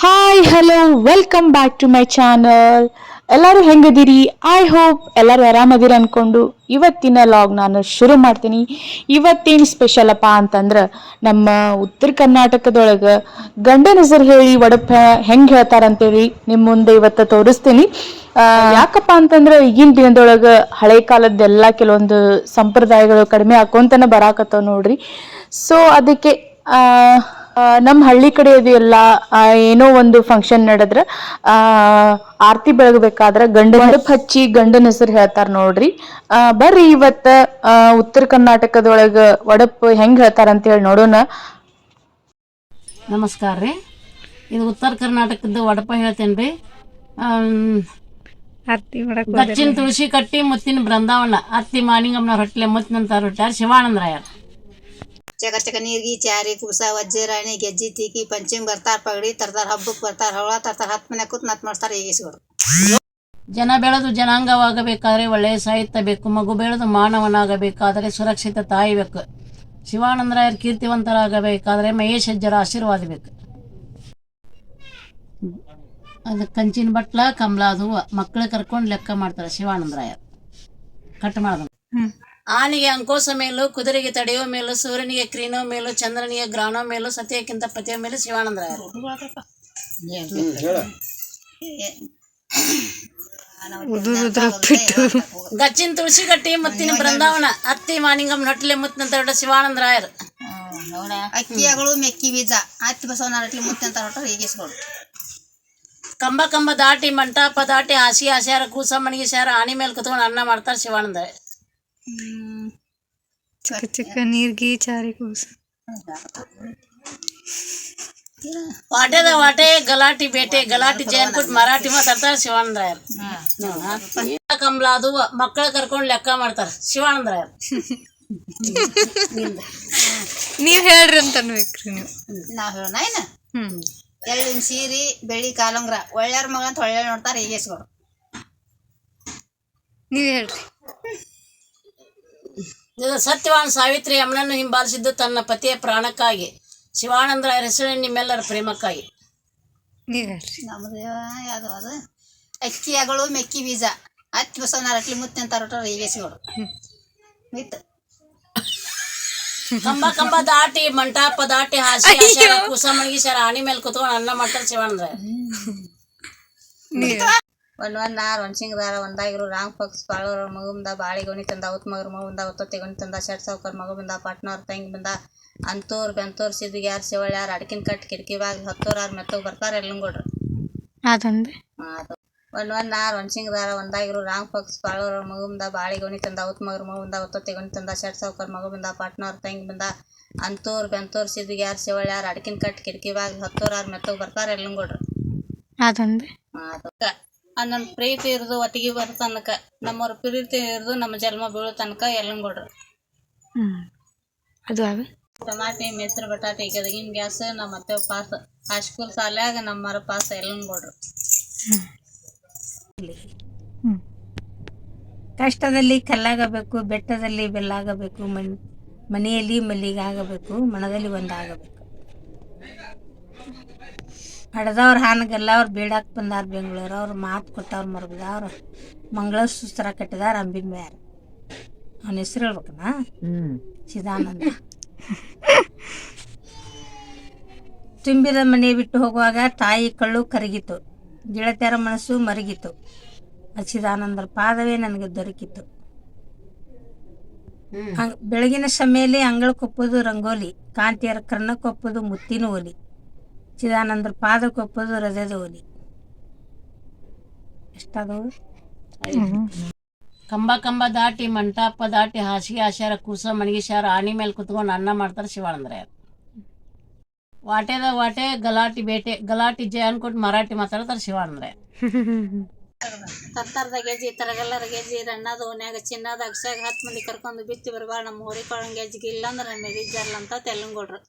Hi hello welcome back to my channel ಎಲ್ಲರೂ ಹೆಂಗದಿರಿ I hope ಎಲ್ಲರೂ ಆರಾಮದಿರಿ ಅಂದ್ಕೊಂಡು ಇವತ್ತಿನ ಲಾಗ್ ನಾನು ಶುರು ಮಾಡ್ತೀನಿ. ಇವತ್ತೇನು ಸ್ಪೆಷಲ್ ಅಪ್ಪ ಅಂತಂದ್ರೆ ನಮ್ಮ ಉತ್ತರ ಕರ್ನಾಟಕದೊಳಗೆ ಗಂಡನ ಹೆಸರು ಹೇಳಿ ಒಡಪ ಹೆಂಗೆ ಹೇಳ್ತಾರಂತೇಳಿ ನಿಮ್ಮ ಮುಂದೆ ಇವತ್ತು ತೋರಿಸ್ತೀನಿ. ಯಾಕಪ್ಪ ಅಂತಂದ್ರೆ ಈಗಿನ ದಿನದೊಳಗೆ ಹಳೆ ಕಾಲದ್ದೆಲ್ಲ ಕೆಲವೊಂದು ಸಂಪ್ರದಾಯಗಳು ಕಡಿಮೆ ಆಕೊಂತನ ಬರಾಕತ್ತವ ನೋಡ್ರಿ. ಸೊ ಅದಕ್ಕೆ ನಮ್ಮ ಹಳ್ಳಿ ಕಡೆ ಅದು ಎಲ್ಲ ಏನೋ ಒಂದು ಫಂಕ್ಷನ್ ನಡೆದ್ರೆ ಆ ಆರತಿ ಬೆಳಗಬೇಕಾದ್ರೆ ಗಂಡ ಮಂಡಪ ಹಚ್ಚಿ ಗಂಡನ ಹೆಸರು ಹೇಳ್ತಾರ ನೋಡ್ರಿ. ಆ, ಬರ್ರಿ ಇವತ್ತ ಆ, ಉತ್ತರ ಕರ್ನಾಟಕದೊಳಗ ಒಡಪ್ ಹೆಂಗ್ ಹೇಳ್ತಾರ ಅಂತ ಹೇಳಿ ನೋಡೋಣ. ನಮಸ್ಕಾರ ರೀ. ಇದು ಉತ್ತರ ಕರ್ನಾಟಕದ ವಡಪ ಹೇಳ್ತೇನೆ ರೀ. ತುಳಸಿ ಕಟ್ಟಿ ಮುತ್ತಿನ ಬೃಂದಾವನ ಅತ್ತಿ ಮಾನಿಂಗಮ್ಮನ ಹೊಟ್ಟಲೆ ಮುತ್ತಿನಂತ ಹೊಟ್ಟಾರ ಶಿವಾನಂದರಾಯರ್. ಚಕ ಚಕ ನೀರ್ಗಿ ಚಾರಿ ಕುಸ ವಜ್ಜೆ ರಾಣಿ ಗೆಜ್ಜಿ ತೀಕಿ ಪಂಚಮಿ ಬರ್ತಾರ ಪಗಡಿ ತರ್ತಾರ ಹಬ್ಬಕ್ಕೆ ಬರ್ತಾರ ಹವಳ ತರ್ತಾರ ಹತ್ತು ಮನೆ ಕೂತ್ ನತ್ ಮಾಡ್ತಾರ ಈಗಿಸ್ಕೊಡು ಜನ ಬೆಳೆದು ಜನಾಂಗವಾಗಬೇಕಾದ್ರೆ ಒಳ್ಳೆಯ ಸಾಹಿತ್ಯ ಬೇಕು ಮಗು ಬೆಳೆದು ಮಾನವನಾಗಬೇಕಾದರೆ ಸುರಕ್ಷಿತ ತಾಯಿ ಬೇಕು. ಶಿವಾನಂದರಾಯರ್ ಕೀರ್ತಿವಂತರಾಗಬೇಕಾದ್ರೆ ಮಹೇಶ್ ಅಜ್ಜರ ಆಶೀರ್ವಾದ ಬೇಕು. ಅದು ಕಂಚಿನ ಬಟ್ಲ ಕಮಲಾದು ಮಕ್ಕಳು ಕರ್ಕೊಂಡು ಲೆಕ್ಕ ಮಾಡ್ತಾರೆ ಶಿವಾನಂದರಾಯರ್. ಕಟ್ ಮಾಡ್ದ. ಆನೆಗೆ ಅಂಕೋಸ ಮೇಲು ಕುದುರೆಗೆ ತಡೆಯೋ ಮೇಲು ಸೂರ್ಯನಿಗೆ ಕ್ರೀನೋ ಮೇಲು ಚಂದ್ರನಿಗೆ ಗ್ರಹಣೋ ಮೇಲು ಸತ್ಯಕ್ಕಿಂತ ಪತಿಯ ಮೇಲೆ ಶಿವಾನಂದ್ರ ಗಚ್ಚಿನ ತುಳಸಿ ಕಟ್ಟಿ ಮತ್ತಿನ ಬೃಂದಾವನ ಅತ್ತಿ ಮಾನಿಂಗಮ್ಮ ನಟ್ಲೆ ಮುತ್ತಿನಂತ ಶಿವಾನಂದ ರಾಯರ್ ಅಕ್ಕಿಯಾಗಳು ಮೆಕ್ಕಿ ಬೀಜ. ಅತ್ತಿ ಬಸವನ ನಟ್ಲಿ ಮುತ್ತಿನಂತ ಅಂತ ಹೊಟ್ಟ ಈಗಿಸ್ಕೊಡು ಕಂಬ ಕಂಬ ದಾಟಿ ಮಂಟಪ ದಾಟಿ ಹಾಸಿ ಹಾಸ್ಯಾರ ಕೂಸ ಮಣಿಗೆ ಸ್ಯಾರ ಆಣಿ ಮೇಲೆ ಕುತ್ಕೊಂಡು ಅನ್ನ ಮಾಡ್ತಾರೆ ಶಿವಾನಂದರಾಯರ್. ಚಿಕ್ಕ ಚಿಕ್ಕ ನೀರ್ಗಿ ಚಾರಿ ಕೂಸ. ವಾಟೆದ ವಾಟೆ ಗಲಾಟಿ ಬೇಟೆ ಗಲಾಟಿ ಜೇನ್ಕುಟ್ ಮರಾಠಿ ಮಾತಾಡ್ತಾರೆ ಶಿವಾನಂದ್ರಾಯರ್. ಕಂಬಳ ಅದು ಮಕ್ಕಳ ಕರ್ಕೊಂಡು ಲೆಕ್ಕ ಮಾಡ್ತಾರೆ ಶಿವಾನಂದ್ರಾಯರ್. ನೀವ್ ಹೇಳ್ರಿ ಅಂತ ಅನ್ಬೇಕ್ರಿ ನೀವು. ನಾವ್ ಹೇಳೋಣ ಏನ? ಎಳ್ಳಿನ ಸೀರಿ ಬೆಳಿ ಕಾಲಂಗ್ರ. ಒಳ್ಳೆಯವ್ರ ಮಗ ಅಂತ ಒಳ್ಳೆ ನೋಡ್ತಾರ ಈಗಿಸ್ಕೊಡು ನೀವ್ ಹೇಳ್ರಿ. ಸತ್ಯವಾನ್ ಸಾವಿತ್ರಿ ಯಮನನ್ನು ಹಿಂಬಾಲಿಸಿದ್ದು ತನ್ನ ಪತಿಯ ಪ್ರಾಣಕ್ಕಾಗಿ. ಶಿವಾನಂದರ ಹೆಸರು ನಿಮ್ಮೆಲ್ಲರ ಪ್ರೇಮಕ್ಕಾಗಿ. ಯಾವ್ದು ಅದು? ಅಕ್ಕಿಯಾಗಳು ಮೆಕ್ಕಿ ಬೀಜ. ಹತ್ತಿ ಬಸವನ ರಟ್ಲಿ ಮುತ್ತೆ ಅಂತ ಹೊಟ್ಟ ಈಗ ಮಿತ್. ಕಂಬ ಕಂಬ ದಾಟಿ ಮಂಟಪ ದಾಟಿ ಹಾಸಿ ಕುಸ ಕೂಸ ಮಣಗಿ ಶಾರ ಆಣಿ ಮೇಲೆ ಕುತ್ಕೊಂಡು ಅನ್ನ ಮಾಡ್ತಾರೆ ಶಿವಾನಂದರಾಯರ್. ನೀವ್ ಒಂದ್ ಒಂದ್ ಆರ್ ದಾರ ಸಿಂಗದಾರ ಒಂದಾಗಿರು ರಾಂಗ್ ಪಕ್ಸ್ ಬಾಳೋರ ಮಗುಂದ ಬಾಳಿ ಗೊಣಿ ತಂದ ಅವತ್ ಮಗರು ಮಗುಂದ ಅವತ್ತೊತ್ತಿ ಗೋಣಿ ತಂದ ಶರ್ಟ್ ಸಾವ್ಕರ್ ಮಗು ಬಂದ ಪಟ್ನವ್ರ ತಂಗಿ ಬಂದ ಅಂತೋರ್ ಬೆಂತೋರ್ ಸಿದ್ದಿಗೆ ಯಾರು ಶಿವಳ್ಳಿ ಯಾರು ಅಡ್ಕಿನ ಕಟ್ ಕಿಟಕಿ ಬಾಗಿಲು ಹತ್ತೋರ್ ಯಾರು ಮೆತ್ತಗ್ ಬರ್ತಾರ ಎಲ್ಲಂಗೊಡ್ರು ಅದಂದೆ. ಅದು. ಒಂದ್ ಒಂದ್ ಆರ್ ಒಂದ್ ಸಿಂಗದಾರ ಒಂದಾಗಿರು ರಾಂಗ್ ಪಕ್ಸ್ ಬಾಳೋರ ಮಗುಂದ ಬಾಳಿ ಗೋಣಿ ತಂದ ಅವತ್ ಮಗು ಮಗುಂದ ಅವತ್ತೊತ್ತಿ ಗೋಣಿ ತಂದ ಶರ್ಟ್ ಸಾವ್ಕರ್ ಮಗು ಬಂದ ಪಟ್ನವ್ರ ತಂಗಿ ಬಂದ ಅಂತೂರ್ ಬೆಂತೋರ್ ಸಿದ್ದಿಗೆ ಯಾರು ಶಿವಳ್ಳಿ ಯಾರು ಅಡ್ಕಿನ ಕಟ್ ಕಿಟಕಿ ಬಾಗಿಲು ಹತ್ತೋರ್ ಯಾರು ಮೆತ್ತಗ್ ಬರ್ತಾರ ಎಲ್ಲಂಗೊಡ್ರು ಅದಂದೆ. ನನ್ನ ಪ್ರೀತಿ ಇರೋದು ಒಟ್ಟಿಗೆ ಬರೋ ತನಕ ನಮ್ಮವ್ರ ಪ್ರೀತಿ ಇರ್ದು ನಮ್ಮ ಜನ್ಮ ಬೀಳೋ ತನಕ ಎಲ್ಲಂಗೊಡ್ರು ಹ್ಮ್. ಅದು ಅವೆ? ಟಮಾಟಿ ಮೆಸ್ರು ಬಟಾಟೆ ಗದಗಿನ ಗ್ಯಾಸ್ ನಮ್ಮ ಅತ್ತೆ ಪಾಸ್ ಹೈಸ್ಕೂಲ್ ಶಾಲ್ಯಾಗ ಮರ ಪಾಸ್ ಎಲ್ಲಂಗೊಡ್ರು ಹ್ಮ್. ಕಷ್ಟದಲ್ಲಿ ಕಲ್ಲಾಗಬೇಕು ಬೆಟ್ಟದಲ್ಲಿ ಬೆಲ್ಲಾಗಬೇಕು ಮನ್ ಮನೆಯಲ್ಲಿ ಮಲ್ಲಿಗಾಗಬೇಕು ಮನದಲ್ಲಿ ಒಂದಾಗಬೇಕು. ಹಡ್ದವ್ರ ಹಾನಗೆಲ್ಲ ಅವ್ರು ಬೀಡಾಕ್ ಬಂದಾರ ಬೆಂಗಳೂರು. ಅವ್ರು ಮಾತು ಕೊಟ್ಟವ್ರು ಮರಗದವ್ರು ಮಂಗಳ ಸುಸ್ತ್ರ ಕಟ್ಟಿದಾರ ಅಂಬಿನ ಮ್ಯಾರ ಅವನ ಹೆಸರು ಹೇಳ್ಬೇಕನಾ? ಚಿದಾನಂದ. ತುಂಬಿದ ಮನೆ ಬಿಟ್ಟು ಹೋಗುವಾಗ ತಾಯಿ ಕಳ್ಳು ಕರಗಿತು. ಗೆಳತಿಯರ ಮನಸ್ಸು ಮರಗಿತು. ಅಚ್ಚಿದಾನಂದರ ಪಾದವೇ ನನಗೆ ದೊರಕಿತು ಬೆಳಗಿನ ಸಮಯಲ್ಲಿ ಅಂಗಳಕ್ಕೊಪ್ಪದು ರಂಗೋಲಿ ಕಾಂತಿಯರ ಕರ್ಣಕ್ಕೊಪ್ಪದು ಮುತ್ತಿನ ಒಲಿ ಚಿದಾನಂದರ ಪಾದಕ್ಕೊಪ್ಪದು ಹೃದಯದ ಒಲಿ ಎಷ್ಟಾದವು? ಕಂಬ ಕಂಬ ದಾಟಿ ಮಂಟಪ ದಾಟಿ ಹಾಸಿಗೆ ಹಾಸ್ಯಾರ ಕೂಸ ಮಣಗಿ ಶಾರ ಆಣಿ ಮೇಲೆ ಕುತ್ಕೊಂಡು ಅನ್ನ ಮಾಡ್ತಾರೆ ಶಿವಾನಂದ್ರೆ ವಾಟೆದ ವಾಟೆ ಗಲಾಟಿ ಬೇಟೆ ಗಲಾಟಿ ಜಯ ಅನ್ಕೊಟ್ಟು ಮರಾಠಿ ಮಾತಾಡ್ತಾರೆ ಶಿವಾನಂದ್ರೆ ತತ್ತರದ ಗೆಜ್ಜಿ ತರಗಲ್ಲರ ಗೆಜ್ಜಿ ರಣ್ಣದ ಓನ್ಯಾಗ ಚಿನ್ನದ ಅಕ್ಷಾಗ ಹತ್ತು ಮಂದಿ ಕರ್ಕೊಂಡು ಬಿತ್ತಿ ಬರ್ಬಾರ ನಮ್ಮ ಹೋರಿ ಕೊಳಂಗ ಗೆಜ್ಜಿಗೆ ಇಲ್ಲಂದ್ರೆ ನಮ್ಮ ಮೆರಿಜಾರ್ಲ ಅಂತ ತೆಲ್ಲಂಗೊಡ್ರು